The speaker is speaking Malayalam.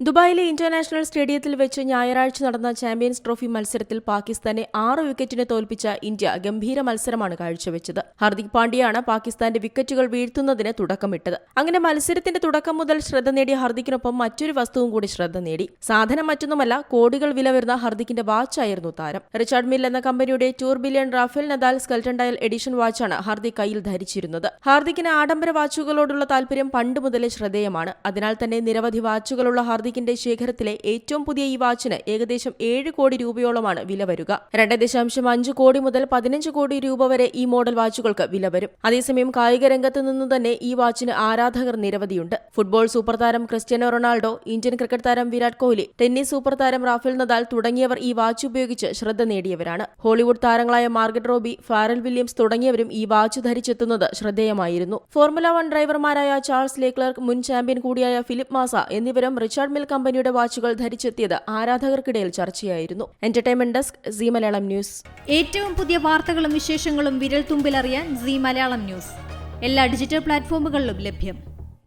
ദുബായിലെ ഇന്റർനാഷണൽ സ്റ്റേഡിയത്തിൽ വെച്ച് ഞായറാഴ്ച നടന്ന ചാമ്പ്യൻസ് ട്രോഫി മത്സരത്തിൽ പാകിസ്ഥാനെ ആറ് വിക്കറ്റിന് തോൽപ്പിച്ച ഇന്ത്യ ഗംഭീര മത്സരമാണ് കാഴ്ചവെച്ചത്. ഹർദിക് പാണ്ഡ്യയാണ് പാകിസ്ഥാന്റെ വിക്കറ്റുകൾ വീഴ്ത്തുന്നതിന് തുടക്കമിട്ടത്. അങ്ങനെ മത്സരത്തിന്റെ തുടക്കം മുതൽ ശ്രദ്ധ നേടിയ ഹർദിക്കിനൊപ്പം മറ്റൊരു വസ്തുവും കൂടി ശ്രദ്ധ നേടി. സാധനം മറ്റൊന്നുമല്ല കോടികൾ വില വരുന്ന ഹർദിക്കിന്റെ വാച്ചായിരുന്നു താരം. റിച്ചാർഡ് മിൽ എന്ന കമ്പനിയുടെ tourbillon Rafael Nadal skeleton dial edition വാച്ചാണ് Hardik കയ്യിൽ ധരിച്ചിരുന്നത്. ഹാർദിക്കിന് ആഡംബര വാച്ചുകളോടുള്ള താൽപര്യം പണ്ട് മുതലേ ശ്രദ്ധേയമാണ്. അതിനാൽ തന്നെ നിരവധി വാച്ചുകളുള്ള ഹാർദിക്കിന്റെ ശേഖരത്തിലെ ഏറ്റവും പുതിയ ഈ വാച്ചിന് ഏകദേശം ഏഴ് കോടി രൂപയോളമാണ് വില വരിക. രണ്ട് ദശാംശം അഞ്ച് കോടി മുതൽ പതിനഞ്ച് കോടി രൂപ വരെ ഈ മോഡൽ വാച്ചുകൾക്ക് വില വരും. അതേസമയം കായിക രംഗത്ത് നിന്ന് തന്നെ ഈ വാച്ചിന് ആരാധകർ നിരവധിയുണ്ട്. ഫുട്ബോൾ സൂപ്പർ താരം ക്രിസ്ത്യാനോ റൊണാൾഡോ ഇന്ത്യൻ ക്രിക്കറ്റ് താരം വിരാട് കോഹ്ലി ടെന്നീസ് സൂപ്പർ താരം റാഫേൽ നദാൽ തുടങ്ങിയവർ ഈ വാച്ച് ഉപയോഗിച്ച് ശ്രദ്ധ നേടിയവരാണ്. ഹോളിവുഡ് താരങ്ങളായ മാർഗറ്റ് റോബി ഫാരൽ വില്യംസ് തുടങ്ങിയവരും ഈ വാച്ച് ധരിച്ചെത്തുന്നത് ശ്രദ്ധേയമായിരുന്നു. ഫോർമുല വൺ ഡ്രൈവർമാരായ ചാൾസ് ലേക്ലർക്ക് മുൻ ചാമ്പ്യൻ കൂടിയായ ഫിലിപ്പ് മാസ എന്നിവരും റിച്ചാർഡ് മിൽ കമ്പനിയുടെ വാച്ചുകൾ ധരിച്ചെത്തിയത് ആരാധകർക്കിടയിൽ ചർച്ചയായിരുന്നു. Entertainment desk Zee Malayalam news. ഏറ്റവും പുതിയ വാർത്തകളും വിശേഷങ്ങളും വിരൽ തുമ്പിലറിയാൻ സി മലയാളം ന്യൂസ്. എല്ലാ ഡിജിറ്റൽ പ്ലാറ്റ്ഫോമുകളിലും ലഭ്യം.